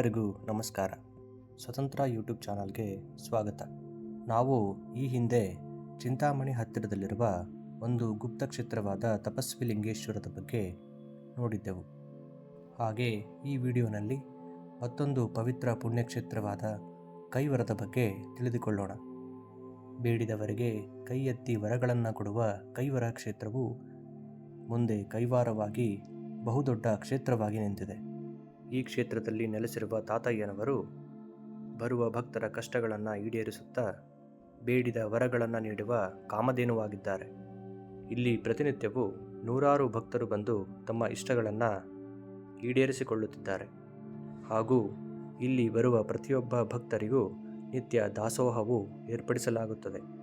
ಎಲ್ಲರಿಗೂ ನಮಸ್ಕಾರ. ಸ್ವತಂತ್ರ ಯೂಟ್ಯೂಬ್ ಚಾನಲ್ಗೆ ಸ್ವಾಗತ. ನಾವು ಈ ಹಿಂದೆ ಚಿಂತಾಮಣಿ ಹತ್ತಿರದಲ್ಲಿರುವ ಒಂದು ಗುಪ್ತ ಕ್ಷೇತ್ರವಾದ ತಪಸ್ವಿ ಲಿಂಗೇಶ್ವರದ ಬಗ್ಗೆ ನೋಡಿದ್ದೆವು. ಹಾಗೆ ಈ ವಿಡಿಯೋನಲ್ಲಿ ಮತ್ತೊಂದು ಪವಿತ್ರ ಪುಣ್ಯಕ್ಷೇತ್ರವಾದ ಕೈವರದ ಬಗ್ಗೆ ತಿಳಿದುಕೊಳ್ಳೋಣ. ಬೇಡಿದವರಿಗೆ ಕೈ ಎತ್ತಿ ವರಗಳನ್ನು ಕೊಡುವ ಕೈವರ ಕ್ಷೇತ್ರವು ಮುಂದೆ ಕೈವಾರವಾಗಿ ಬಹುದೊಡ್ಡ ಕ್ಷೇತ್ರವಾಗಿ ನಿಂತಿದೆ. ಈ ಕ್ಷೇತ್ರದಲ್ಲಿ ನೆಲೆಸಿರುವ ತಾತಯ್ಯನವರು ಬರುವ ಭಕ್ತರ ಕಷ್ಟಗಳನ್ನು ಈಡೇರಿಸುತ್ತಾ ಬೇಡಿದ ವರಗಳನ್ನು ನೀಡುವ ಕಾಮಧೇನುವಾಗಿದ್ದಾರೆ. ಇಲ್ಲಿ ಪ್ರತಿನಿತ್ಯವೂ ನೂರಾರು ಭಕ್ತರು ಬಂದು ತಮ್ಮ ಇಷ್ಟಗಳನ್ನು ಈಡೇರಿಸಿಕೊಳ್ಳುತ್ತಿದ್ದಾರೆ. ಹಾಗೂ ಇಲ್ಲಿ ಬರುವ ಪ್ರತಿಯೊಬ್ಬ ಭಕ್ತರಿಗೂ ನಿತ್ಯ ದಾಸೋಹವು ಏರ್ಪಡಿಸಲಾಗುತ್ತದೆ.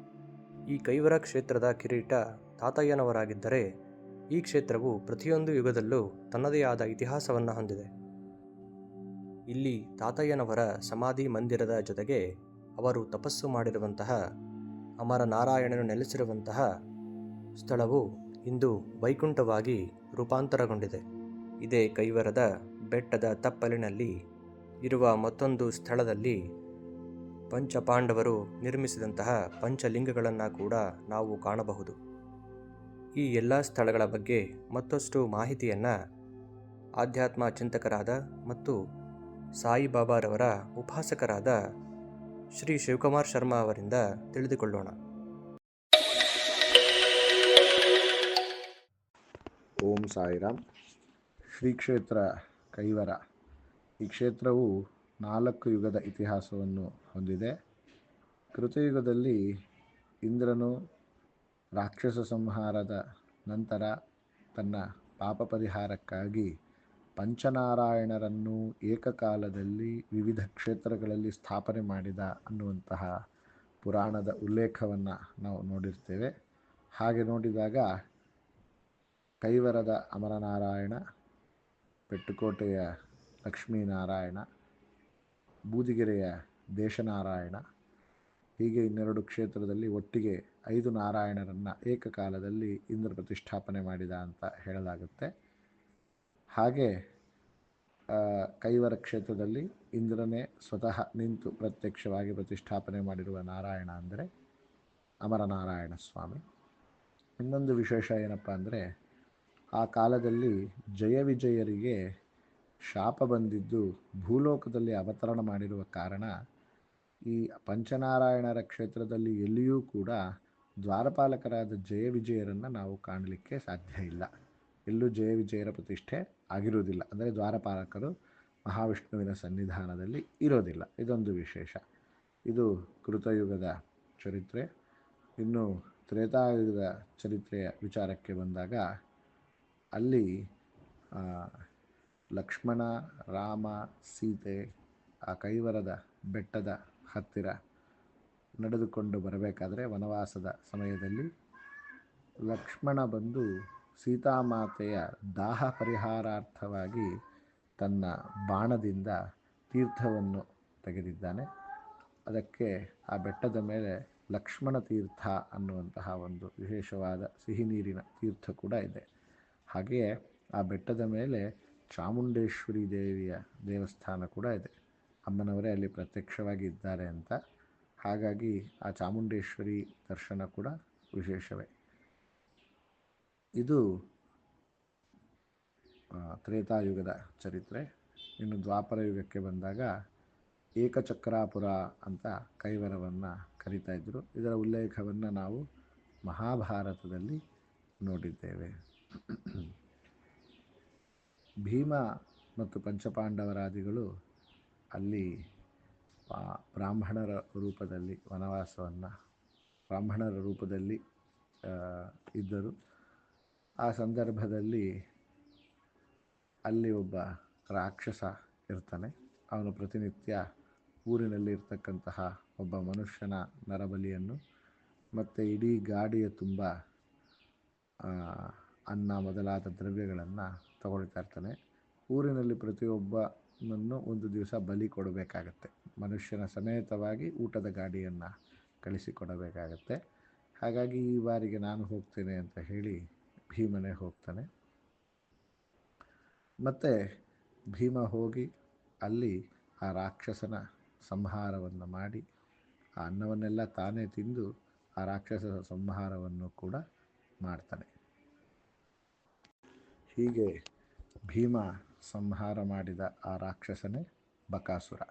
ಈ ಕೈವರ ಕ್ಷೇತ್ರದ ಕಿರೀಟ ತಾತಯ್ಯನವರಾಗಿದ್ದರೆ ಈ ಕ್ಷೇತ್ರವು ಪ್ರತಿಯೊಂದು ಯುಗದಲ್ಲೂ ತನ್ನದೇ ಆದ ಇತಿಹಾಸವನ್ನು ಹೊಂದಿದೆ. ಇಲ್ಲಿ ತಾತಯ್ಯನವರ ಸಮಾಧಿ ಮಂದಿರದ ಜೊತೆಗೆ ಅವರು ತಪಸ್ಸು ಮಾಡಿರುವಂತಹ ಅಮರ ನಾರಾಯಣನು ನೆಲೆಸಿರುವಂತಹ ಸ್ಥಳವು ಇಂದು ವೈಕುಂಠವಾಗಿ ರೂಪಾಂತರಗೊಂಡಿದೆ. ಇದೇ ಕೈವರದ ಬೆಟ್ಟದ ತಪ್ಪಲಿನಲ್ಲಿ ಇರುವ ಮತ್ತೊಂದು ಸ್ಥಳದಲ್ಲಿ ಪಂಚಪಾಂಡವರು ನಿರ್ಮಿಸಿದಂತಹ ಪಂಚಲಿಂಗಗಳನ್ನು ಕೂಡ ನಾವು ಕಾಣಬಹುದು. ಈ ಎಲ್ಲ ಸ್ಥಳಗಳ ಬಗ್ಗೆ ಮತ್ತಷ್ಟು ಮಾಹಿತಿಯನ್ನು ಆಧ್ಯಾತ್ಮ ಚಿಂತಕರಾದ ಮತ್ತು ಸಾಯಿಬಾಬಾರವರ ಉಪಾಸಕರಾದ ಶ್ರೀ ಶಿವಕುಮಾರ್ ಶರ್ಮಾ ಅವರಿಂದ ತಿಳಿದುಕೊಳ್ಳೋಣ. ಓಂ ಸಾಯಿರಾಮ್. ಶ್ರೀ ಕ್ಷೇತ್ರ ಕೈವರ. ಈ ಕ್ಷೇತ್ರವು ನಾಲ್ಕು ಯುಗದ ಇತಿಹಾಸವನ್ನು ಹೊಂದಿದೆ. ಕೃತಯುಗದಲ್ಲಿ ಇಂದ್ರನು ರಾಕ್ಷಸ ಸಂಹಾರದ ನಂತರ ತನ್ನ ಪಾಪ ಪರಿಹಾರಕ್ಕಾಗಿ ಪಂಚನಾರಾಯಣರನ್ನು ಏಕಕಾಲದಲ್ಲಿ ವಿವಿಧ ಕ್ಷೇತ್ರಗಳಲ್ಲಿ ಸ್ಥಾಪನೆ ಮಾಡಿದ ಅನ್ನುವಂತಹ ಪುರಾಣದ ಉಲ್ಲೇಖವನ್ನು ನಾವು ನೋಡಿರ್ತೇವೆ. ಹಾಗೆ ನೋಡಿದಾಗ ಕೈವರದ ಅಮರನಾರಾಯಣ, ಪೆಟ್ಟುಕೋಟೆಯ ಲಕ್ಷ್ಮೀನಾರಾಯಣ, ಬೂದಿಗೆರೆಯ ದೇಶನಾರಾಯಣ, ಹೀಗೆ ಇನ್ನೆರಡು ಕ್ಷೇತ್ರದಲ್ಲಿ ಒಟ್ಟಿಗೆ ಐದು ನಾರಾಯಣರನ್ನು ಏಕಕಾಲದಲ್ಲಿ ಇಂದ್ರ ಪ್ರತಿಷ್ಠಾಪನೆ ಮಾಡಿದ ಅಂತ ಹೇಳಲಾಗುತ್ತೆ. ಹಾಗೆ ಕೈವರ ಕ್ಷೇತ್ರದಲ್ಲಿ ಇಂದ್ರನೇ ಸ್ವತಃ ನಿಂತು ಪ್ರತ್ಯಕ್ಷವಾಗಿ ಪ್ರತಿಷ್ಠಾಪನೆ ಮಾಡಿರುವ ನಾರಾಯಣ ಅಂದರೆ ಅಮರನಾರಾಯಣ ಸ್ವಾಮಿ. ಇನ್ನೊಂದು ವಿಶೇಷ ಏನಪ್ಪ ಅಂದರೆ, ಆ ಕಾಲದಲ್ಲಿ ಜಯವಿಜಯರಿಗೆ ಶಾಪ ಬಂದಿದ್ದು ಭೂಲೋಕದಲ್ಲಿ ಅವತರಣ ಮಾಡಿರುವ ಕಾರಣ, ಈ ಪಂಚನಾರಾಯಣರ ಕ್ಷೇತ್ರದಲ್ಲಿ ಎಲ್ಲಿಯೂ ಕೂಡ ದ್ವಾರಪಾಲಕರಾದ ಜಯವಿಜಯರನ್ನು ನಾವು ಕಾಣಲಿಕ್ಕೆ ಸಾಧ್ಯ ಇಲ್ಲ. ಎಲ್ಲೂ ಜಯವಿಜಯರ ಪ್ರತಿಷ್ಠೆ ಆಗಿರುವುದಿಲ್ಲ. ಅಂದರೆ ದ್ವಾರಪಾಲಕರು ಮಹಾವಿಷ್ಣುವಿನ ಸನ್ನಿಧಾನದಲ್ಲಿ ಇರೋದಿಲ್ಲ. ಇದೊಂದು ವಿಶೇಷ. ಇದು ಕೃತಯುಗದ ಚರಿತ್ರೆ. ಇನ್ನು ತ್ರೇತಾಯುಗದ ಚರಿತ್ರೆಯ ವಿಚಾರಕ್ಕೆ ಬಂದಾಗ ಅಲ್ಲಿ ಲಕ್ಷ್ಮಣ, ರಾಮ, ಸೀತೆ, ಆ ಕೈವರದ ಬೆಟ್ಟದ ಹತ್ತಿರ ನಡೆದುಕೊಂಡು ಬರಬೇಕಾದ್ರೆ ವನವಾಸದ ಸಮಯದಲ್ಲಿ ಲಕ್ಷ್ಮಣ ಬಂದು ಸೀತಾಮಾತೆಯ ದಾಹ ಪರಿಹಾರಾರ್ಥವಾಗಿ ತನ್ನ ಬಾಣದಿಂದ ತೀರ್ಥವನ್ನು ತೆಗೆದಿದ್ದಾನೆ. ಅದಕ್ಕೆ ಆ ಬೆಟ್ಟದ ಮೇಲೆ ಲಕ್ಷ್ಮಣ ತೀರ್ಥ ಅನ್ನುವಂತಹ ಒಂದು ವಿಶೇಷವಾದ ಸಿಹಿ ನೀರಿನ ತೀರ್ಥ ಕೂಡ ಇದೆ. ಹಾಗೆಯೇ ಆ ಬೆಟ್ಟದ ಮೇಲೆ ಚಾಮುಂಡೇಶ್ವರಿ ದೇವಿಯ ದೇವಸ್ಥಾನ ಕೂಡ ಇದೆ. ಅಮ್ಮನವರೇ ಅಲ್ಲಿ ಪ್ರತ್ಯಕ್ಷವಾಗಿ ಇದ್ದಾರೆ ಅಂತ. ಹಾಗಾಗಿ ಆ ಚಾಮುಂಡೇಶ್ವರಿ ದರ್ಶನ ಕೂಡ ವಿಶೇಷವೇ. ಇದು ತ್ರೇತಾಯುಗದ ಚರಿತ್ರೆ. ಇನ್ನು ದ್ವಾಪರ ಯುಗಕ್ಕೆ ಬಂದಾಗ ಏಕಚಕ್ರಾಪುರ ಅಂತ ಕೈವರವನ್ನು ಕರೀತಾ ಇದ್ದರು ಇದರ ಉಲ್ಲೇಖವನ್ನು ನಾವು ಮಹಾಭಾರತದಲ್ಲಿ ನೋಡಿದ್ದೇವೆ. ಭೀಮ ಮತ್ತು ಪಂಚಪಾಂಡವರಾದಿಗಳು ಅಲ್ಲಿ ಬ್ರಾಹ್ಮಣರ ರೂಪದಲ್ಲಿ ವನವಾಸವನ್ನು, ಬ್ರಾಹ್ಮಣರ ರೂಪದಲ್ಲಿ ಇದ್ದರು. ಆ ಸಂದರ್ಭದಲ್ಲಿ ಅಲ್ಲಿ ಒಬ್ಬ ರಾಕ್ಷಸ ಇರ್ತಾನೆ. ಅವನು ಪ್ರತಿನಿತ್ಯ ಊರಿನಲ್ಲಿ ಇರ್ತಕ್ಕಂತಹ ಒಬ್ಬ ಮನುಷ್ಯನ ನರಬಲಿಯನ್ನು ಮತ್ತು ಇಡೀ ಗಾಡಿಯ ತುಂಬ ಅನ್ನ ಮೊದಲಾದ ದ್ರವ್ಯಗಳನ್ನು ತಗೊಳ್ತಾ ಇರ್ತಾನೆ. ಊರಿನಲ್ಲಿ ಪ್ರತಿಯೊಬ್ಬನನ್ನು ಒಂದು ದಿವಸ ಬಲಿ ಕೊಡಬೇಕಾಗತ್ತೆ. ಮನುಷ್ಯನ ಸಮೇತವಾಗಿ ಊಟದ ಗಾಡಿಯನ್ನು ಕಳಿಸಿಕೊಡಬೇಕಾಗತ್ತೆ. ಹಾಗಾಗಿ ಈ ಬಾರಿಗೆ ನಾನು ಹೋಗ್ತೇನೆ ಅಂತ ಹೇಳಿ ಭೀಮನೇ ಹೋಗ್ತಾನೆ. ಮತ್ತು ಭೀಮ ಹೋಗಿ ಅಲ್ಲಿ ಆ ರಾಕ್ಷಸನ ಸಂಹಾರವನ್ನು ಮಾಡಿ, ಆ ಅನ್ನವನ್ನೆಲ್ಲ ತಾನೇ ತಿಂದು ಆ ರಾಕ್ಷಸನ ಸಂಹಾರವನ್ನು ಕೂಡ ಮಾಡ್ತಾನೆ. ಹೀಗೆ ಭೀಮ ಸಂಹಾರ ಮಾಡಿದ ಆ ರಾಕ್ಷಸನೇ ಬಕಾಸುರ.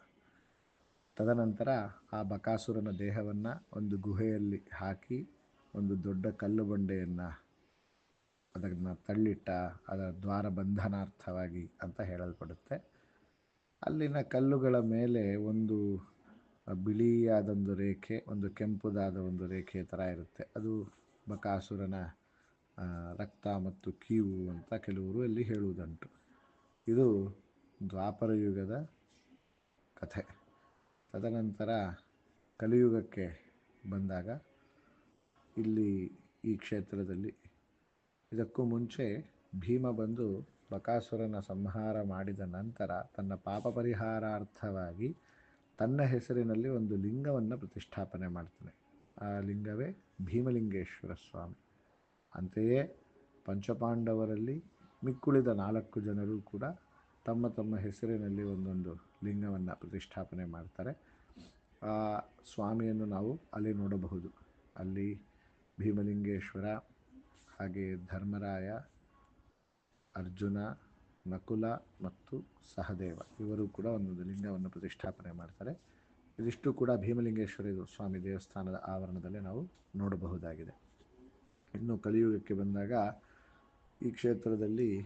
ತದನಂತರ ಆ ಬಕಾಸುರನ ದೇಹವನ್ನು ಒಂದು ಗುಹೆಯಲ್ಲಿ ಹಾಕಿ ಒಂದು ದೊಡ್ಡ ಕಲ್ಲು ಬಂಡೆಯನ್ನು ಅದನ್ನು ತಳ್ಳಿಟ್ಟ ಅದರ ದ್ವಾರ ಬಂಧನಾರ್ಥವಾಗಿ ಅಂತ ಹೇಳಲ್ಪಡುತ್ತೆ. ಅಲ್ಲಿನ ಕಲ್ಲುಗಳ ಮೇಲೆ ಒಂದು ಬಿಳಿಯಾದೊಂದು ರೇಖೆ, ಒಂದು ಕೆಂಪುದಾದ ಒಂದು ರೇಖೆ ಥರ ಇರುತ್ತೆ. ಅದು ಬಕಾಸುರನ ರಕ್ತ ಮತ್ತು ಕೀವು ಅಂತ ಕೆಲವರು ಇಲ್ಲಿ ಹೇಳುವುದುಂಟು. ಇದು ದ್ವಾಪರ ಯುಗದ ಕಥೆ. ತದನಂತರ ಕಲಿಯುಗಕ್ಕೆ ಬಂದಾಗ ಇಲ್ಲಿ ಈ ಕ್ಷೇತ್ರದಲ್ಲಿ ಇದಕ್ಕೂ ಮುಂಚೆ ಭೀಮ ಬಂದು ಬಕಾಸುರನ ಸಂಹಾರ ಮಾಡಿದ ನಂತರ ತನ್ನ ಪಾಪ ಪರಿಹಾರಾರ್ಥವಾಗಿ ತನ್ನ ಹೆಸರಿನಲ್ಲಿ ಒಂದು ಲಿಂಗವನ್ನು ಪ್ರತಿಷ್ಠಾಪನೆ ಮಾಡ್ತಾನೆ. ಆ ಲಿಂಗವೇ ಭೀಮಲಿಂಗೇಶ್ವರ ಸ್ವಾಮಿ. ಅಂತೆಯೇ ಪಂಚಪಾಂಡವರಲ್ಲಿ ಮಿಕ್ಕುಳಿದ ನಾಲ್ಕು ಜನರು ಕೂಡ ತಮ್ಮ ತಮ್ಮ ಹೆಸರಿನಲ್ಲಿ ಒಂದೊಂದು ಲಿಂಗವನ್ನು ಪ್ರತಿಷ್ಠಾಪನೆ ಮಾಡ್ತಾರೆ. ಆ ಸ್ವಾಮಿಯನ್ನು ನಾವು ಅಲ್ಲಿ ನೋಡಬಹುದು. ಅಲ್ಲಿ ಭೀಮಲಿಂಗೇಶ್ವರ ಹಾಗೆ ಧರ್ಮರಾಯ, ಅರ್ಜುನ, ನಕುಲ ಮತ್ತು ಸಹದೇವ ಇವರು ಕೂಡ ಒಂದು ಲಿಂಗವನ್ನು ಪ್ರತಿಷ್ಠಾಪನೆ ಮಾಡ್ತಾರೆ. ಇದಿಷ್ಟು ಕೂಡ ಭೀಮಲಿಂಗೇಶ್ವರಿ ಸ್ವಾಮಿ ದೇವಸ್ಥಾನದ ಆವರಣದಲ್ಲಿ ನಾವು ನೋಡಬಹುದಾಗಿದೆ. ಇನ್ನು ಕಲಿಯುಗಕ್ಕೆ ಬಂದಾಗ ಈ ಕ್ಷೇತ್ರದಲ್ಲಿ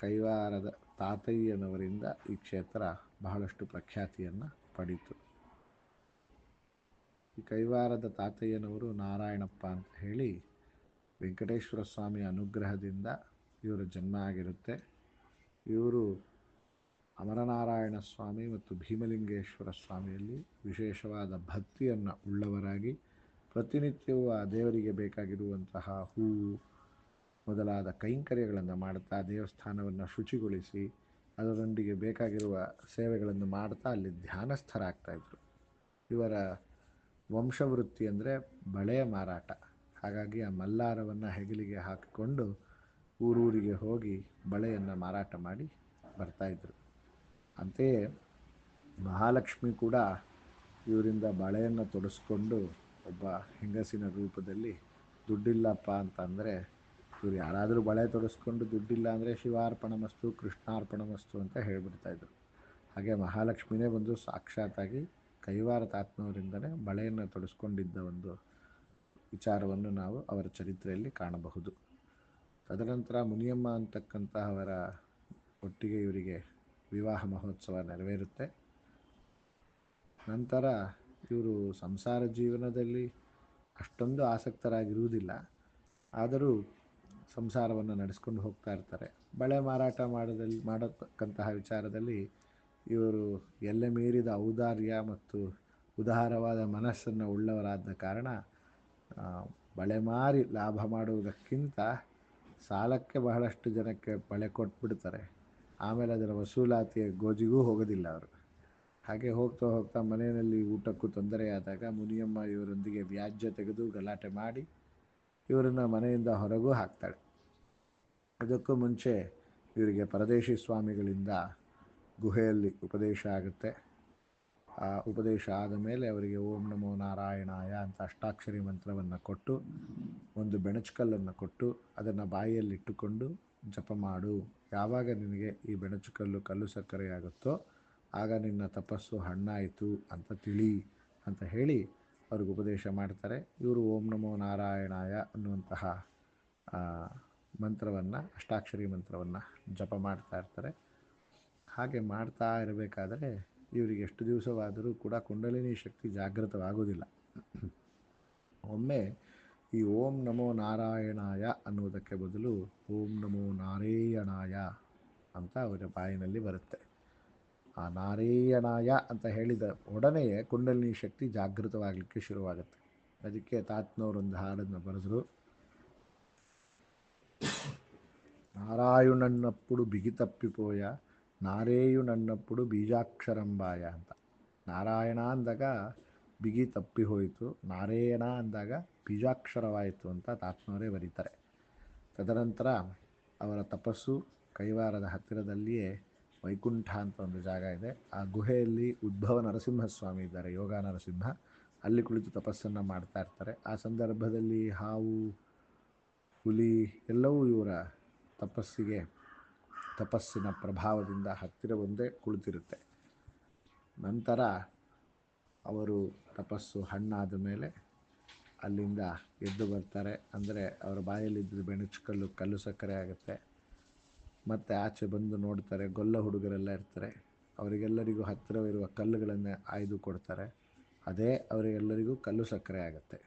ಕೈವಾರದ ತಾತಯ್ಯನವರಿಂದ ಈ ಕ್ಷೇತ್ರ ಬಹಳಷ್ಟು ಪ್ರಖ್ಯಾತಿಯನ್ನು ಪಡೀತು. ಈ ಕೈವಾರದ ತಾತಯ್ಯನವರು ನಾರಾಯಣಪ್ಪ ಅಂತ ಹೇಳಿ ವೆಂಕಟೇಶ್ವರ ಸ್ವಾಮಿ ಅನುಗ್ರಹದಿಂದ ಇವರ ಜನ್ಮ ಆಗಿರುತ್ತೆ. ಇವರು ಅಮರನಾರಾಯಣ ಸ್ವಾಮಿ ಮತ್ತು ಭೀಮಲಿಂಗೇಶ್ವರ ಸ್ವಾಮಿಯಲ್ಲಿ ವಿಶೇಷವಾದ ಭಕ್ತಿಯನ್ನು ಉಳ್ಳವರಾಗಿ ಪ್ರತಿನಿತ್ಯವೂ ಆ ದೇವರಿಗೆ ಬೇಕಾಗಿರುವಂತಹ ಹೂವು ಮೊದಲಾದ ಕೈಂಕರ್ಯಗಳನ್ನು ಮಾಡುತ್ತಾ ದೇವಸ್ಥಾನವನ್ನು ಶುಚಿಗೊಳಿಸಿ ಅದರೊಂದಿಗೆ ಬೇಕಾಗಿರುವ ಸೇವೆಗಳನ್ನು ಮಾಡ್ತಾ ಅಲ್ಲಿ ಧ್ಯಾನಸ್ಥರಾಗ್ತಾಯಿದ್ರು ಇವರ ವಂಶವೃತ್ತಿ ಅಂದರೆ ಬಳೆಯ ಮಾರಾಟ. ಹಾಗಾಗಿ ಆ ಮಲ್ಲಾರವನ್ನು ಹೆಗಲಿಗೆ ಹಾಕಿಕೊಂಡು ಊರೂರಿಗೆ ಹೋಗಿ ಬಳೆಯನ್ನು ಮಾರಾಟ ಮಾಡಿ ಬರ್ತಾಯಿದ್ರು ಅಂತೆಯೇ ಮಹಾಲಕ್ಷ್ಮಿ ಕೂಡ ಇವರಿಂದ ಬಳೆಯನ್ನು ತೊಡಸ್ಕೊಂಡು ಒಬ್ಬ ಹೆಂಗಸಿನ ರೂಪದಲ್ಲಿ ದುಡ್ಡಿಲ್ಲಪ್ಪ ಅಂತಂದರೆ ಇವ್ರು ಯಾರಾದರೂ ಬಳೆ ತೊಡಸ್ಕೊಂಡು ದುಡ್ಡಿಲ್ಲ ಅಂದರೆ ಶಿವಾರ್ಪಣಮಸ್ತು ಕೃಷ್ಣಾರ್ಪಣಮಸ್ತು ಅಂತ ಹೇಳಿಬಿಡ್ತಾಯಿದ್ರು ಹಾಗೆ ಮಹಾಲಕ್ಷ್ಮಿನೇ ಬಂದು ಸಾಕ್ಷಾತ್ತಾಗಿ ಕೈವಾರ ತಾತ್ನವರಿಂದಲೇ ಬಳೆಯನ್ನು ತೊಡಸ್ಕೊಂಡಿದ್ದ ಒಂದು ವಿಚಾರವನ್ನು ನಾವು ಅವರ ಚರಿತ್ರೆಯಲ್ಲಿ ಕಾಣಬಹುದು. ತದನಂತರ ಮುನಿಯಮ್ಮ ಅಂತಕ್ಕಂತಹ ಅವರ ಒಟ್ಟಿಗೆ ಇವರಿಗೆ ವಿವಾಹ ಮಹೋತ್ಸವ ನೆರವೇರುತ್ತೆ. ನಂತರ ಇವರು ಸಂಸಾರ ಜೀವನದಲ್ಲಿ ಅಷ್ಟೊಂದು ಆಸಕ್ತರಾಗಿರುವುದಿಲ್ಲ. ಆದರೂ ಸಂಸಾರವನ್ನು ನಡೆಸ್ಕೊಂಡು ಹೋಗ್ತಾ ಇರ್ತಾರೆ. ಬಳೆ ಮಾರಾಟ ಮಾಡೋದಲ್ಲಿ, ಮಾಡತಕ್ಕಂತಹ ವಿಚಾರದಲ್ಲಿ ಇವರು ಎಲ್ಲೆ ಮೀರಿದ ಔದಾರ್ಯ ಮತ್ತು ಉದಾರವಾದ ಮನಸ್ಸನ್ನು ಉಳ್ಳವರಾದ ಕಾರಣ ಬಳೆ ಮಾರಿ ಲಾಭ ಮಾಡುವುದಕ್ಕಿಂತ ಸಾಲಕ್ಕೆ ಬಹಳಷ್ಟು ಜನಕ್ಕೆ ಬಳೆ ಕೊಟ್ಬಿಡ್ತಾರೆ. ಆಮೇಲೆ ಅದರ ವಸೂಲಾತಿಯ ಗೋಜಿಗೂ ಹೋಗೋದಿಲ್ಲ ಅವರು. ಹಾಗೆ ಹೋಗ್ತಾ ಹೋಗ್ತಾ ಮನೆಯಲ್ಲಿ ಊಟಕ್ಕೂ ತೊಂದರೆಯಾದಾಗ ಮುನಿಯಮ್ಮ ಇವರೊಂದಿಗೆ ವ್ಯಾಜ್ಯ ತೆಗೆದು ಗಲಾಟೆ ಮಾಡಿ ಇವರನ್ನು ಮನೆಯಿಂದ ಹೊರಗೂ ಹಾಕ್ತಾಳೆ. ಅದಕ್ಕೂ ಮುಂಚೆ ಇವರಿಗೆ ಪರದೇಶಿ ಸ್ವಾಮಿಗಳಿಂದ ಗುಹೆಯಲ್ಲಿ ಉಪದೇಶ ಆಗುತ್ತೆ. ಆ ಉಪದೇಶ ಆದ ಮೇಲೆ ಅವರಿಗೆ ಓಂ ನಮೋ ನಾರಾಯಣಾಯ ಅಂತ ಅಷ್ಟಾಕ್ಷರಿ ಮಂತ್ರವನ್ನು ಕೊಟ್ಟು, ಒಂದು ಬೆಣಚುಕಲ್ಲನ್ನು ಕೊಟ್ಟು, ಅದನ್ನು ಬಾಯಿಯಲ್ಲಿಟ್ಟುಕೊಂಡು ಜಪ ಮಾಡು. ಯಾವಾಗ ನಿನಗೆ ಈ ಬೆಣಚುಕಲ್ಲು ಕಲ್ಲು ಸಕ್ಕರೆಯಾಗುತ್ತೋ ಆಗ ನಿನ್ನ ತಪಸ್ಸು ಹಣ್ಣಾಯಿತು ಅಂತ ತಿಳಿ ಅಂತ ಹೇಳಿ ಅವ್ರಿಗೆ ಉಪದೇಶ ಮಾಡ್ತಾರೆ. ಇವರು ಓಂ ನಮೋ ನಾರಾಯಣಾಯ ಅನ್ನುವಂತಹ ಮಂತ್ರವನ್ನು, ಅಷ್ಟಾಕ್ಷರಿ ಮಂತ್ರವನ್ನು ಜಪ ಮಾಡ್ತಾ ಇರ್ತಾರೆ. ಹಾಗೆ ಮಾಡ್ತಾ ಇರಬೇಕಾದರೆ ಇವರಿಗೆ ಎಷ್ಟು ದಿವಸವಾದರೂ ಕೂಡ ಕುಂಡಲಿನಿ ಶಕ್ತಿ ಜಾಗೃತವಾಗುವುದಿಲ್ಲ. ಒಮ್ಮೆ ಈ ಓಂ ನಮೋ ನಾರಾಯಣಾಯ ಅನ್ನುವುದಕ್ಕೆ ಬದಲು ಓಂ ನಮೋ ನಾರೇಯಣಾಯ ಅಂತ ಅವರ ಬಾಯಿನಲ್ಲಿ ಬರುತ್ತೆ. ಆ ನಾರೇಯಣಾಯ ಅಂತ ಹೇಳಿದ ಒಡನೆಯೇ ಕುಂಡಲಿನಿ ಶಕ್ತಿ ಜಾಗೃತವಾಗಲಿಕ್ಕೆ ಶುರುವಾಗುತ್ತೆ. ಅದಕ್ಕೆ ತಾತ್ನವರೊಂದು ಹಾಡನ್ನು ಬರೆದರು. ನಾರಾಯಣನ್ನಪ್ಪುಡು ಬಿಗಿತಪ್ಪಿಪೋಯ ನಾರೇಯು ನನ್ನಪ್ಪುಡು ಬೀಜಾಕ್ಷರಂಬಾಯ ಅಂತ. ನಾರಾಯಣ ಅಂದಾಗ ಬಿಗಿ ತಪ್ಪಿ ಹೋಯಿತು. ನಾರಾಯಣ ಅಂದಾಗ ಬೀಜಾಕ್ಷರವಾಯಿತು ಅಂತ ತಾತ್ನವರೇ ಬರೀತಾರೆ. ತದನಂತರ ಅವರ ತಪಸ್ಸು ಕೈವಾರದ ಹತ್ತಿರದಲ್ಲಿಯೇ ವೈಕುಂಠ ಅಂತ ಒಂದು ಜಾಗ ಇದೆ. ಆ ಗುಹೆಯಲ್ಲಿ ಉದ್ಭವ ನರಸಿಂಹಸ್ವಾಮಿ ಇದ್ದಾರೆ, ಯೋಗ ನರಸಿಂಹ. ಅಲ್ಲಿ ಕುಳಿತು ತಪಸ್ಸನ್ನು ಮಾಡ್ತಾ ಇರ್ತಾರೆ. ಆ ಸಂದರ್ಭದಲ್ಲಿ ಹಾವು, ಹುಲಿ ಎಲ್ಲವೂ ಇವರ ತಪಸ್ಸಿಗೆ ತಪಸ್ಸಿನ ಪ್ರಭಾವದಿಂದ ಹತ್ತಿರ ಒಂದೇ ಕುಳಿತಿರುತ್ತೆ. ನಂತರ ಅವರು ತಪಸ್ಸು ಹಣ್ಣಾದ ಮೇಲೆ ಅಲ್ಲಿಂದ ಎದ್ದು ಬರ್ತಾರೆ. ಅಂದರೆ ಅವರ ಬಾಯಲ್ಲಿದ್ದ ಬೆಣಚು ಕಲ್ಲು ಸಕ್ಕರೆ ಆಗುತ್ತೆ. ಮತ್ತು ಆಚೆ ಬಂದು ನೋಡ್ತಾರೆ, ಗೊಲ್ಲ ಹುಡುಗರೆಲ್ಲ ಇರ್ತಾರೆ. ಅವರಿಗೆಲ್ಲರಿಗೂ ಹತ್ತಿರವಿರುವ ಕಲ್ಲುಗಳನ್ನು ಆಯ್ದು ಕೊಡ್ತಾರೆ. ಅದೇ ಅವರಿಗೆಲ್ಲರಿಗೂ ಕಲ್ಲು ಸಕ್ಕರೆ ಆಗುತ್ತೆ.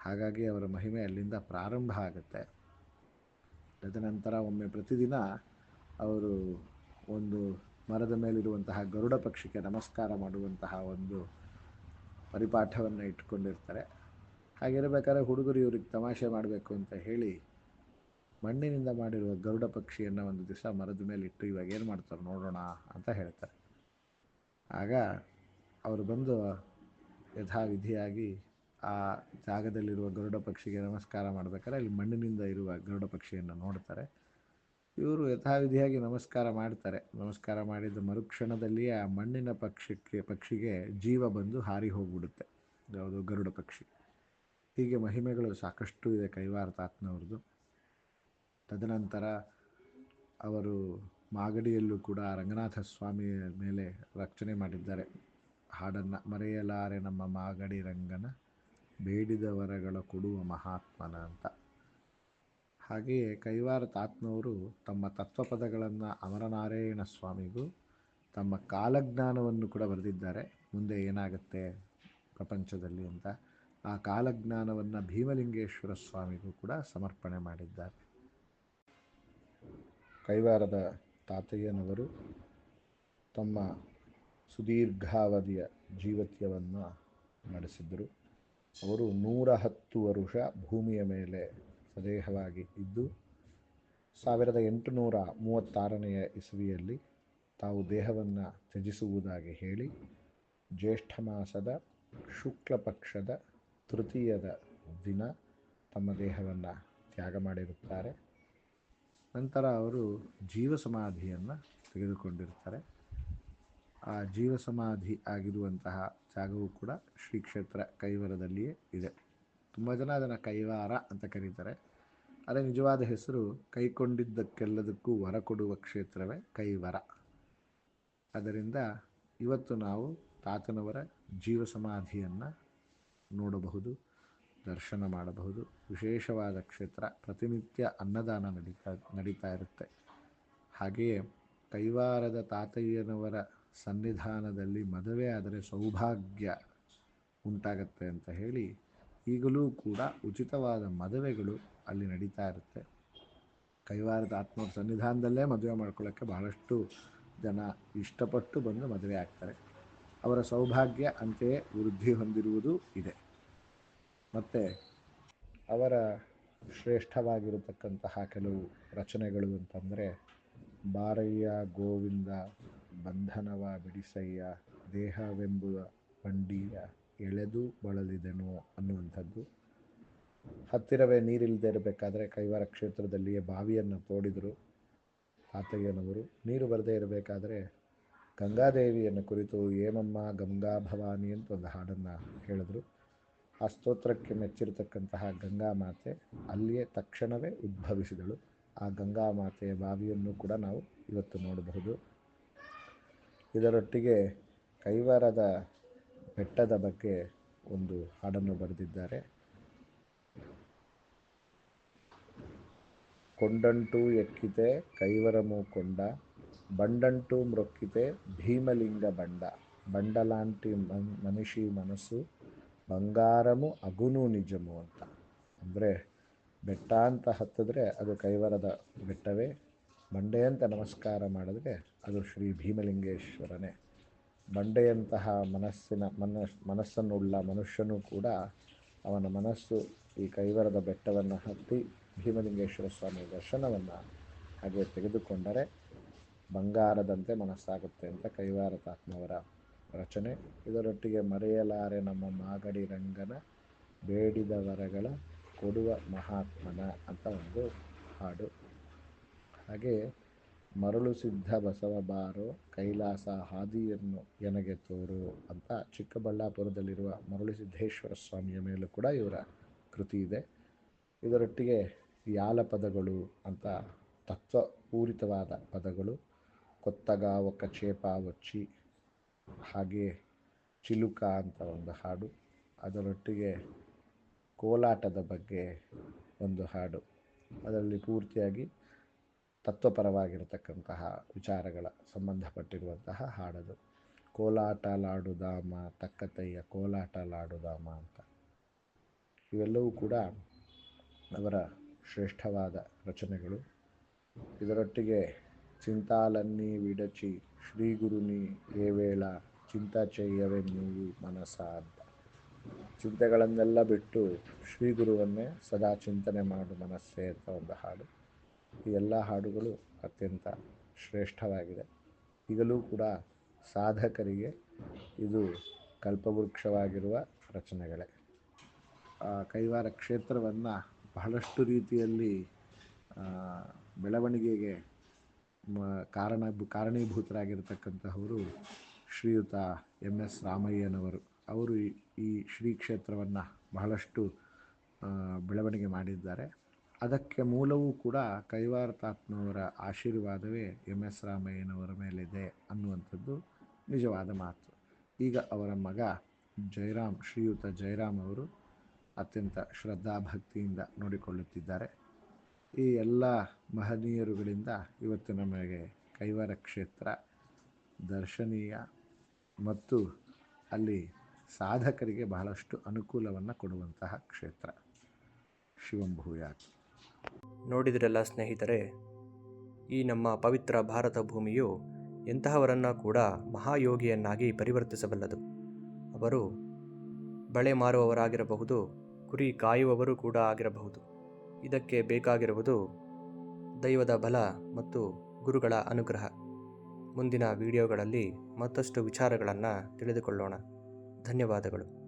ಹಾಗಾಗಿ ಅವರ ಮಹಿಮೆ ಅಲ್ಲಿಂದ ಪ್ರಾರಂಭ ಆಗುತ್ತೆ. ತದನಂತರ ಒಮ್ಮೆ ಪ್ರತಿದಿನ ಅವರು ಒಂದು ಮರದ ಮೇಲಿರುವಂತಹ ಗರುಡ ಪಕ್ಷಿಗೆ ನಮಸ್ಕಾರ ಮಾಡುವಂತಹ ಒಂದು ಪರಿಪಾಠವನ್ನು ಇಟ್ಕೊಂಡಿರ್ತಾರೆ ಹಾಗಿರಬೇಕಾದ್ರೆ ಹುಡುಗರು ಇವ್ರಿಗೆ ತಮಾಷೆ ಮಾಡಬೇಕು ಅಂತ ಹೇಳಿ ಮಣ್ಣಿನಿಂದ ಮಾಡಿರುವ ಗರುಡ ಪಕ್ಷಿಯನ್ನು ಒಂದು ದಿವಸ ಮರದ ಮೇಲೆ ಇಟ್ಟು ಇವಾಗ ಏನು ಮಾಡ್ತಾರೆ ನೋಡೋಣ ಅಂತ ಹೇಳ್ತಾರೆ. ಆಗ ಅವರು ಬಂದು ಯಥಾವಿಧಿಯಾಗಿ ಆ ಜಾಗದಲ್ಲಿರುವ ಗರುಡ ಪಕ್ಷಿಗೆ ನಮಸ್ಕಾರ ಮಾಡಬೇಕಾದ್ರೆ ಅಲ್ಲಿ ಮಣ್ಣಿನಿಂದ ಇರುವ ಗರುಡ ಪಕ್ಷಿಯನ್ನು ನೋಡ್ತಾರೆ. ಇವರು ಯಥಾವಿಧಿಯಾಗಿ ನಮಸ್ಕಾರ ಮಾಡ್ತಾರೆ. ನಮಸ್ಕಾರ ಮಾಡಿದ ಮರುಕ್ಷಣದಲ್ಲಿ ಆ ಮಣ್ಣಿನ ಪಕ್ಷಕ್ಕೆ, ಪಕ್ಷಿಗೆ ಜೀವ ಬಂದು ಹಾರಿ ಹೋಗ್ಬಿಡುತ್ತೆ. ಯಾವುದು ಗರುಡ ಪಕ್ಷಿ. ಹೀಗೆ ಮಹಿಮೆಗಳು ಸಾಕಷ್ಟು ಇದೆ ಕೈವಾರ ತಾತ್ನವ್ರದ್ದು. ತದನಂತರ ಅವರು ಮಾಗಡಿಯಲ್ಲೂ ಕೂಡ ರಂಗನಾಥ ಸ್ವಾಮಿಯ ಮೇಲೆ ರಕ್ಷಣೆ ಮಾಡಿದ್ದಾರೆ. ಹಾಡನ್ನು, ಮರೆಯಲಾರೆ ನಮ್ಮ ಮಾಗಡಿ ರಂಗನ, ಬೇಡಿದ ವರಗಳ ಕೊಡುವ ಮಹಾತ್ಮನ ಅಂತ. ಹಾಗೆಯೇ ಕೈವಾರ ತಾತ್ನವರು ತಮ್ಮ ತತ್ವಪದಗಳನ್ನು ಅಮರನಾರಾಯಣ ಸ್ವಾಮಿಗೂ ತಮ್ಮ ಕಾಲಜ್ಞಾನವನ್ನು ಕೂಡ ಬರೆದಿದ್ದಾರೆ. ಮುಂದೆ ಏನಾಗುತ್ತೆ ಪ್ರಪಂಚದಲ್ಲಿ ಅಂತ ಆ ಕಾಲಜ್ಞಾನವನ್ನು ಭೀಮಲಿಂಗೇಶ್ವರ ಸ್ವಾಮಿಗೂ ಕೂಡ ಸಮರ್ಪಣೆ ಮಾಡಿದ್ದಾರೆ. ಕೈವಾರದ ತಾತಯ್ಯನವರು ತಮ್ಮ ಸುದೀರ್ಘಾವಧಿಯ ಜೀವತ್ಯವನ್ನು ನಡೆಸಿದ್ದರು. ಅವರು ನೂರ ಹತ್ತು ವರುಷ ಭೂಮಿಯ ಮೇಲೆ ಸದೇಹವಾಗಿ ಇದ್ದು, ಸಾವಿರದ ಎಂಟುನೂರ ಮೂವತ್ತಾರನೆಯ ಇಸವಿಯಲ್ಲಿ ತಾವು ದೇಹವನ್ನು ತ್ಯಜಿಸುವುದಾಗಿ ಹೇಳಿ, ಜ್ಯೇಷ್ಠ ಮಾಸದ ಶುಕ್ಲ ಪಕ್ಷದ ತೃತೀಯದ ದಿನ ತಮ್ಮ ದೇಹವನ್ನು ತ್ಯಾಗ ಮಾಡಿರುತ್ತಾರೆ. ನಂತರ ಅವರು ಜೀವ ಸಮಾಧಿಯನ್ನು ತೆಗೆದುಕೊಂಡಿರ್ತಾರೆ ಆ ಜೀವ ಸಮಾಧಿ ಆಗಿರುವಂತಹ ಜಾಗವು ಕೂಡ ಶ್ರೀ ಕ್ಷೇತ್ರ ಕೈವರದಲ್ಲಿಯೇ ಇದೆ. ತುಂಬ ಜನ ಅದನ್ನು ಕೈವಾರ ಅಂತ ಕರೀತಾರೆ. ಆದರೆ ನಿಜವಾದ ಹೆಸರು, ಕೈಕೊಂಡಿದ್ದಕ್ಕೆಲ್ಲದಕ್ಕೂ ವರ ಕೊಡುವ ಕ್ಷೇತ್ರವೇ ಕೈವರ. ಅದರಿಂದ ಇವತ್ತು ನಾವು ತಾತನವರ ಜೀವ ಸಮಾಧಿಯನ್ನು ನೋಡಬಹುದು, ದರ್ಶನ ಮಾಡಬಹುದು. ವಿಶೇಷವಾದ ಕ್ಷೇತ್ರ, ಪ್ರತಿನಿತ್ಯ ಅನ್ನದಾನ ನಡೀತಾ ನಡೀತಾ ಇರುತ್ತೆ. ಹಾಗೆಯೇ ಕೈವಾರದ ತಾತಯ್ಯನವರ ಸನ್ನಿಧಾನದಲ್ಲಿ ಮದುವೆ ಆದರೆ ಸೌಭಾಗ್ಯ ಉಂಟಾಗತ್ತೆ ಅಂತ ಹೇಳಿ ಈಗಲೂ ಕೂಡ ಉಚಿತವಾದ ಮದುವೆಗಳು ಅಲ್ಲಿ ನಡೀತಾ ಇರುತ್ತೆ. ಕೈವಾರದ ಆತ್ಮವ್ರ ಸನ್ನಿಧಾನದಲ್ಲೇ ಮದುವೆ ಮಾಡ್ಕೊಳ್ಳೋಕ್ಕೆ ಬಹಳಷ್ಟು ಜನ ಇಷ್ಟಪಟ್ಟು ಬಂದು ಮದುವೆ ಆಗ್ತಾರೆ. ಅವರ ಸೌಭಾಗ್ಯ ಅಂತೆಯೇ ವೃದ್ಧಿ ಹೊಂದಿರುವುದು ಇದೆ. ಮತ್ತು ಅವರ ಶ್ರೇಷ್ಠವಾಗಿರತಕ್ಕಂತಹ ಕೆಲವು ರಚನೆಗಳು ಅಂತಂದರೆ, ಬಾರಯ್ಯ, ಗೋವಿಂದ, ಬಂಧನವ, ಬಿಡಿಸಯ್ಯ, ದೇಹವೆಂಬುವ ಬಂಡಿಯ ಎಳೆದು ಬಳಲಿದೆನು ಅನ್ನುವಂಥದ್ದು. ಹತ್ತಿರವೇ ನೀರಿಲ್ಲದೆ ಇರಬೇಕಾದ್ರೆ ಕೈವಾರ ಕ್ಷೇತ್ರದಲ್ಲಿಯೇ ಬಾವಿಯನ್ನು ತೋಡಿದರು ಆತಯ್ಯನವರು ನೀರು ಬರದೇ ಇರಬೇಕಾದ್ರೆ ಗಂಗಾದೇವಿಯನ್ನು ಕುರಿತು ಏಮಮ್ಮ ಗಂಗಾ ಭವಾನಿ ಅಂತ ಒಂದು ಹಾಡನ್ನು ಹೇಳಿದರು. ಆ ಸ್ತೋತ್ರಕ್ಕೆ ಮೆಚ್ಚಿರತಕ್ಕಂತಹ ಗಂಗಾ ಮಾತೆ ಅಲ್ಲಿಯೇ ತಕ್ಷಣವೇ ಉದ್ಭವಿಸಿದಳು. ಆ ಗಂಗಾ ಮಾತೆಯ ಬಾವಿಯನ್ನು ಕೂಡ ನಾವು ಇವತ್ತು ನೋಡಬಹುದು. ಇದರೊಟ್ಟಿಗೆ ಕೈವಾರದ ಬೆಟ್ಟದ ಬಗ್ಗೆ ಒಂದು ಹಾಡನ್ನು ಬರೆದಿದ್ದಾರೆ. ಕೊಂಡಂಟು ಎಕ್ಕಿತೆ ಕೈವರಮು ಕೊಂಡ ಬಂಡಂಟು ಮೃಕ್ಕಿತೆ ಭೀಮಲಿಂಗ ಬಂಡ. ಬಂಡಲಾಂಟಿ ಮನ್, ಮನುಷಿ ಮನಸ್ಸು, ಬಂಗಾರಮು ಅಗುನು ನಿಜಮು ಅಂತ. ಅಂದರೆ ಬೆಟ್ಟ ಅಂತ ಹತ್ತಿದ್ರೆ ಅದು ಕೈವರದ ಬೆಟ್ಟವೇ. ಬಂಡೆ ಅಂತ ನಮಸ್ಕಾರ ಮಾಡಿದ್ರೆ ಅದು ಶ್ರೀ ಭೀಮಲಿಂಗೇಶ್ವರನೇ. ಬಂಡೆಯಂತಹ ಮನಸ್ಸಿನ ಮನಸ್, ಮನಸ್ಸನ್ನುಳ್ಳ ಮನುಷ್ಯನೂ ಕೂಡ ಅವನ ಮನಸ್ಸು ಈ ಕೈವರದ ಬೆಟ್ಟವನ್ನು ಹತ್ತಿ ಭೀಮಲಿಂಗೇಶ್ವರ ಸ್ವಾಮಿ ದರ್ಶನವನ್ನು ಹಾಗೆ ತೆಗೆದುಕೊಂಡರೆ ಬಂಗಾರದಂತೆ ಮನಸ್ಸಾಗುತ್ತೆ ಅಂತ ಕೈವಾರ ತಾತ್ಮವರ ರಚನೆ. ಇದರೊಟ್ಟಿಗೆ ಮರೆಯಲಾರೆ ನಮ್ಮ ಮಾಗಡಿ ರಂಗನ ಬೇಡಿದ ವರಗಳ ಕೊಡುವ ಮಹಾತ್ಮನ ಅಂತ ಒಂದು ಹಾಡು. ಹಾಗೆ ಮರಳು ಸಿದ್ಧ ಬಸವ ಬಾರೋ ಕೈಲಾಸ ಹಾದಿಯನ್ನು ಎನಗೆ ತೋರು ಅಂತ ಚಿಕ್ಕಬಳ್ಳಾಪುರದಲ್ಲಿರುವ ಮರಳು ಸಿದ್ಧೇಶ್ವರ ಸ್ವಾಮಿಯ ಮೇಲೂ ಕೂಡ ಇವರ ಕೃತಿ ಇದೆ. ಇದರೊಟ್ಟಿಗೆ ಯಾಲ ಪದಗಳು ಅಂತ ತತ್ವಪೂರಿತವಾದ ಪದಗಳು. ಕೊತ್ತಗಾವ ಒಚ್ಚಿ ಹಾಗೆ ಚಿಲುಕ ಅಂತ ಒಂದು ಹಾಡು. ಅದರೊಟ್ಟಿಗೆ ಕೋಲಾಟದ ಬಗ್ಗೆ ಒಂದು ಹಾಡು. ಅದರಲ್ಲಿ ಪೂರ್ತಿಯಾಗಿ ತತ್ವಪರವಾಗಿರತಕ್ಕಂತಹ ವಿಚಾರಗಳ ಸಂಬಂಧಪಟ್ಟಿರುವಂತಹ ಹಾಡದು. ಕೋಲಾಟ ಲಾಡುದಾಮ, ತಕ್ಕತಯ್ಯ ಕೋಲಾಟ ಲಾಡುದಾಮ ಅಂತ. ಇವೆಲ್ಲವೂ ಕೂಡ ಅವರ ಶ್ರೇಷ್ಠವಾದ ರಚನೆಗಳು. ಇದರೊಟ್ಟಿಗೆ ಚಿಂತಾಲನ್ನಿ ವಿಡಚಿ ಶ್ರೀ ಗುರುನಿ ಏವೇಳ ಚಿಂತಾ ಚೆಯ್ಯವೆ ನೀವು ಮನಸ ಅಂತ. ಚಿಂತೆಗಳನ್ನೆಲ್ಲ ಬಿಟ್ಟು ಶ್ರೀ ಗುರುವನ್ನೇ ಸದಾ ಚಿಂತನೆ ಮಾಡು ಮನಸ್ಸೇ ಅಂತ ಒಂದು ಹಾಡು. ಈ ಎಲ್ಲ ಹಾಡುಗಳು ಅತ್ಯಂತ ಶ್ರೇಷ್ಠವಾಗಿದೆ. ಈಗಲೂ ಕೂಡ ಸಾಧಕರಿಗೆ ಇದು ಕಲ್ಪವೃಕ್ಷವಾಗಿರುವ ರಚನೆಗಳೇ. ಕೈವಾರ ಕ್ಷೇತ್ರವನ್ನು ಬಹಳಷ್ಟು ರೀತಿಯಲ್ಲಿ ಬೆಳವಣಿಗೆಗೆ ಕಾರಣ, ಕಾರಣೀಭೂತರಾಗಿರ್ತಕ್ಕಂತಹವರು ಶ್ರೀಯುತ ಎಂ ಎಸ್ ರಾಮಯ್ಯನವರು. ಅವರು ಈ ಶ್ರೀ ಕ್ಷೇತ್ರವನ್ನು ಬಹಳಷ್ಟು ಬೆಳವಣಿಗೆ ಮಾಡಿದ್ದಾರೆ. ಅದಕ್ಕೆ ಮೂಲವೂ ಕೂಡ ಕೈವಾರ ತಾತ್ನವರ ಆಶೀರ್ವಾದವೇ ಎಂ ಎಸ್ ರಾಮಯ್ಯನವರ ಮೇಲಿದೆ ಅನ್ನುವಂಥದ್ದು ನಿಜವಾದ ಮಾತು. ಈಗ ಅವರ ಮಗ ಜಯರಾಮ್ ಶ್ರೀಯುತ ಜಯರಾಮ್ ಅವರು ಅತ್ಯಂತ ಶ್ರದ್ಧಾಭಕ್ತಿಯಿಂದ ನೋಡಿಕೊಳ್ಳುತ್ತಿದ್ದಾರೆ. ಈ ಎಲ್ಲ ಮಹನೀಯರುಗಳಿಂದ ಇವತ್ತು ನಮಗೆ ಕೈವಾರ ಕ್ಷೇತ್ರ ದರ್ಶನೀಯ ಮತ್ತು ಅಲ್ಲಿ ಸಾಧಕರಿಗೆ ಬಹಳಷ್ಟು ಅನುಕೂಲವನ್ನು ಕೊಡುವಂತಹ ಕ್ಷೇತ್ರ. ಶಿವಂಭೂಯಾತ್ ನೋಡಿದ್ರಲ್ಲ ಸ್ನೇಹಿತರೆ, ಈ ನಮ್ಮ ಪವಿತ್ರ ಭಾರತ ಭೂಮಿಯು ಎಂತಹವರನ್ನು ಕೂಡ ಮಹಾಯೋಗಿಯನ್ನಾಗಿ ಪರಿವರ್ತಿಸಬಲ್ಲದು. ಅವರು ಬಳೆ ಮಾರುವವರಾಗಿರಬಹುದು, ಕುರಿ ಕಾಯುವವರು ಕೂಡ ಆಗಿರಬಹುದು. ಇದಕ್ಕೆ ಬೇಕಾಗಿರುವುದು ದೈವದ ಬಲ ಮತ್ತು ಗುರುಗಳ ಅನುಗ್ರಹ. ಮುಂದಿನ ವಿಡಿಯೋಗಳಲ್ಲಿ ಮತ್ತಷ್ಟು ವಿಚಾರಗಳನ್ನು ತಿಳಿದುಕೊಳ್ಳೋಣ. ಧನ್ಯವಾದಗಳು.